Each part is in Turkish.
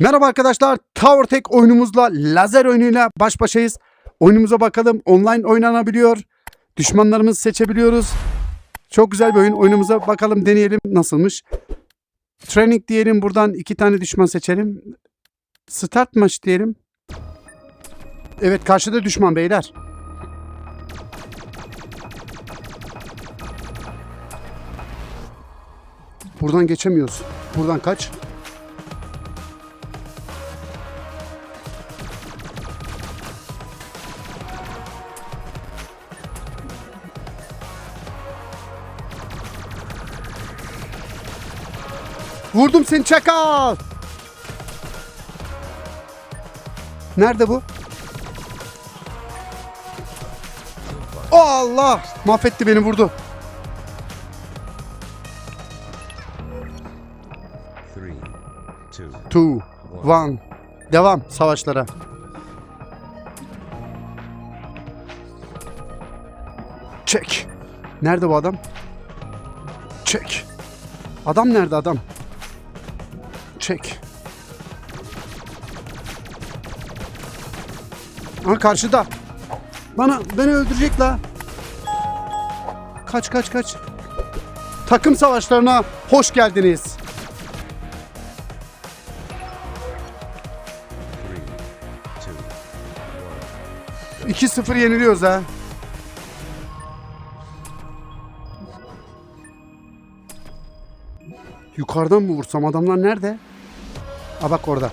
Merhaba arkadaşlar. Tower Tech oyunumuzla lazer oyunuyla baş başayız. Oyunumuza bakalım. Online oynanabiliyor. Düşmanlarımızı seçebiliyoruz. Çok güzel bir oyun. Oyunumuza bakalım deneyelim nasılmış. Training diyelim. Buradan iki tane düşman seçelim. Start maç diyelim. Evet karşıda düşman beyler. Buradan geçemiyoruz. Buradan kaç. Vurdum seni çakal. Nerede bu? Allah! Mahvetti beni vurdu. Three, two, one. Devam savaşlara. Çek. Nerede bu adam? Çek. Adam nerede adam? Çek. Ha karşıda. Bana beni öldürecek la. Kaç kaç kaç. Takım savaşlarına hoş geldiniz. two, 2-0 yeniliyoruz ha. Yukarıdan mı vursam adamlar nerede? Ha bak orada.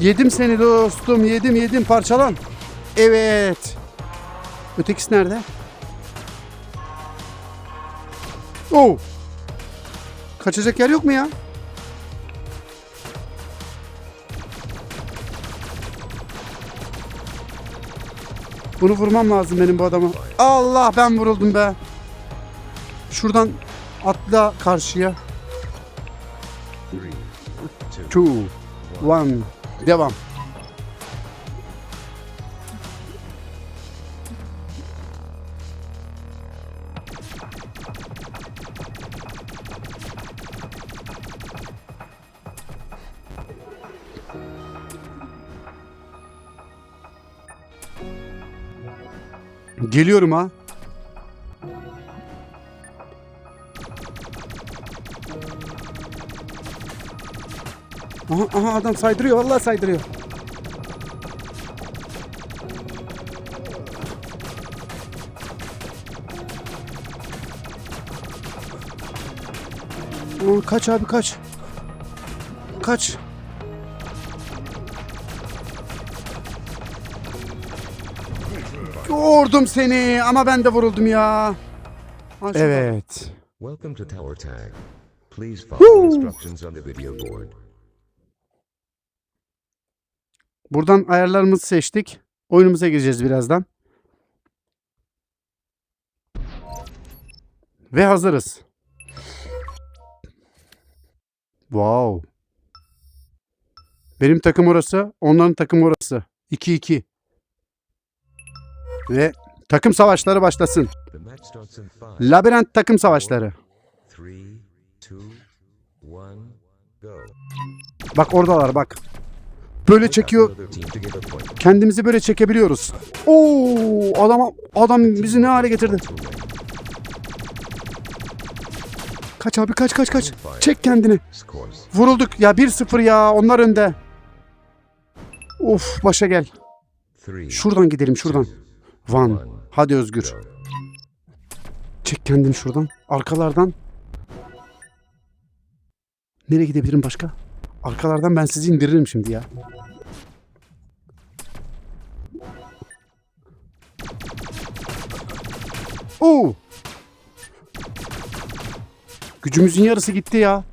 Yedim seni dostum. Yedim yedim parçalan. Evet. Ötekisi nerede? Oo. Kaçacak yer yok mu ya? Bunu vurmam lazım benim bu adamı. Allah ben vuruldum be. Şuradan atla karşıya. three, two, Two, one. Devam. Geliyorum ha. Aha, aha adam saydırıyor vallahi saydırıyor. Kaç abi kaç. Kaç. Vurdum seni ama ben de vuruldum ya. Evet. Welcome to Tower Tag. Please follow instructions on the video board. Buradan ayarlarımızı seçtik. Oyunumuza gireceğiz birazdan. Ve hazırız. Wow. Benim takım orası, onların takım orası. 2-2. Ve takım savaşları başlasın. Labirent takım savaşları. Bak oradalar bak. Böyle çekiyor. Kendimizi böyle çekebiliyoruz. Oo, adam adam bizi ne hale getirdi. Kaç abi kaç kaç kaç. Çek kendini. Vurulduk ya 1-0 ya onlar önde. Of başa gel. Şuradan gidelim şuradan. Van. Hadi Özgür. Çek kendini şuradan. Arkalardan. Nereye gidebilirim başka? Arkalardan ben sizi indiririm şimdi ya. Oo. Gücümüzün yarısı gitti ya.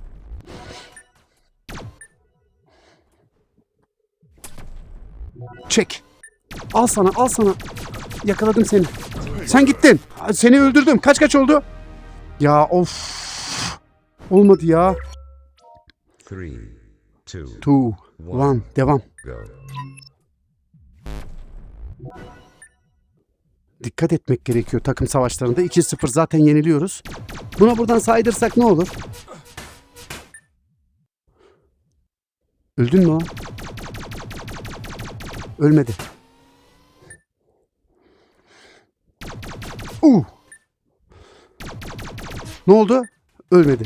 Çek. Al sana, al sana. Yakaladım seni. Sen gittin. Seni öldürdüm. Kaç kaç oldu? Ya of. Olmadı ya. Three, two, Two, One. Devam. Go. Dikkat etmek gerekiyor takım savaşlarında. 2-0 zaten yeniliyoruz. Buna buradan saydırsak ne olur? Öldün mü o? Ölmedi. Uh. Ne oldu? Ölmedi.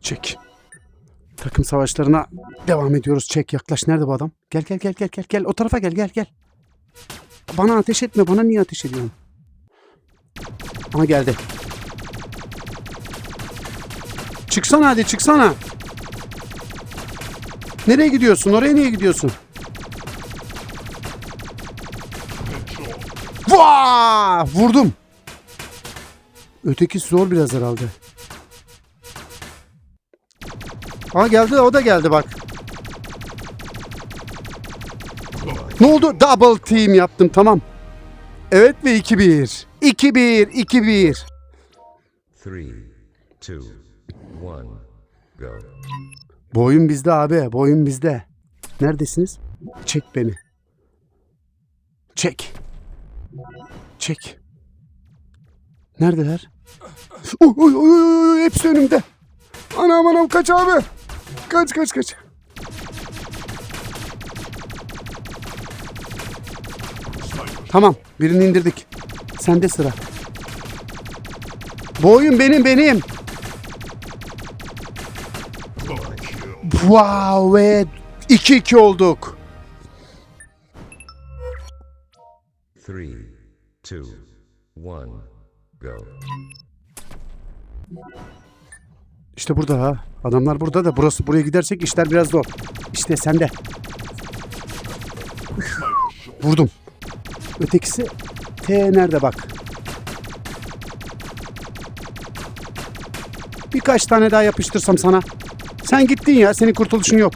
Çek. Takım savaşlarına devam ediyoruz. Çek yaklaş. Nerede bu adam? Gel gel gel gel gel gel. O tarafa gel gel gel. Bana ateş etme. Bana niye ateş ediyorsun? Ama geldi. Çıksana hadi çıksana. Nereye gidiyorsun? Oraya niye gidiyorsun? Vaa! Vurdum. Öteki zor biraz herhalde. Aa geldi o da geldi bak. Ne oldu? Double team yaptım tamam. Evet ve 2-1. 2-1, 2-1. Three, two, one, go. Bu oyun bizde abi. Bu oyun bizde. Neredesiniz? Çek beni. Çek. Çek. Neredeler? Oy oy oy oy hepsi önümde. Anam anam kaç abi. Kaç kaç kaç. Tamam birini indirdik. Sende sıra. Bu oyun benim benim. Wow ve 2-2 olduk. Go. İşte burada ha. Adamlar burada da burası buraya gidersek işler biraz zor. İşte sende. Vurdum. Ötekisi T nerede bak. Birkaç tane daha yapıştırsam sana. Sen gittin ya. Senin kurtuluşun yok.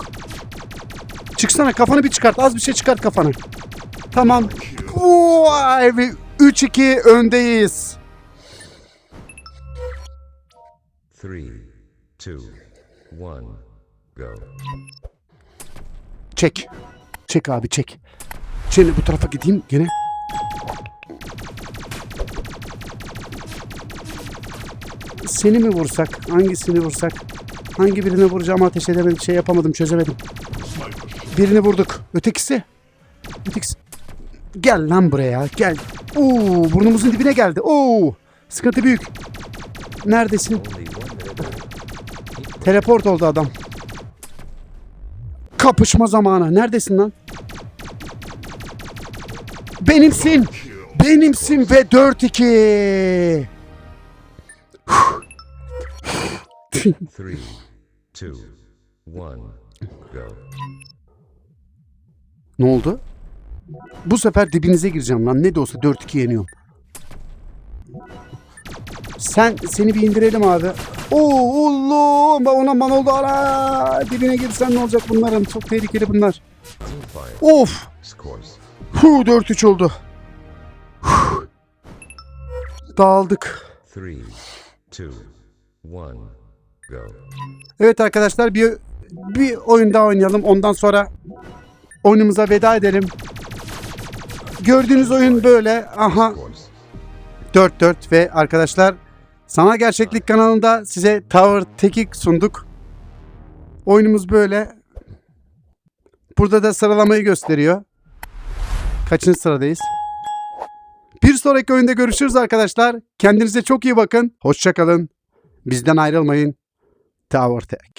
Çıksana kafanı bir çıkart. Az bir şey çıkart kafanı. Tamam. Vay be. 3-2 öndeyiz. Three, two, one, go. Çek. Çek abi çek. Şimdi bu tarafa gideyim gene. Seni mi vursak? Hangisini vursak? Hangi birini vuracağımı ateş edemedim. Şey yapamadım çözemedim. Birini vurduk. Ötekisi? Ötekisi. Gel lan buraya gel. Oo, burnumuzun dibine geldi. Oo, sıkıntı büyük. Neredesin? Teleport oldu adam. Kapışma zamanı. Neredesin lan? Benimsin. Benimsin ve 4-2. Three, two, one, go. ne oldu? Bu sefer dibinize gireceğim lan. Ne de olsa 4-2 yeniyorum. Sen seni bir indirelim abi. Oo oğlum ona man oldu ara. Dibine girsen ne olacak bunların? Çok tehlikeli bunlar. Of. Hu 4-3 oldu. Huh. Dağıldık. Three, two, one, go. Evet arkadaşlar bir bir oyun daha oynayalım. Ondan sonra oyunumuza veda edelim. Gördüğünüz oyun böyle. Aha Scores. 4-4 ve arkadaşlar Sanal Gerçeklik kanalında size Tower Tekik sunduk. Oyunumuz böyle. Burada da sıralamayı gösteriyor. Kaçıncı sıradayız? Bir sonraki oyunda görüşürüz arkadaşlar. Kendinize çok iyi bakın. Hoşçakalın. Bizden ayrılmayın. Tower Tek.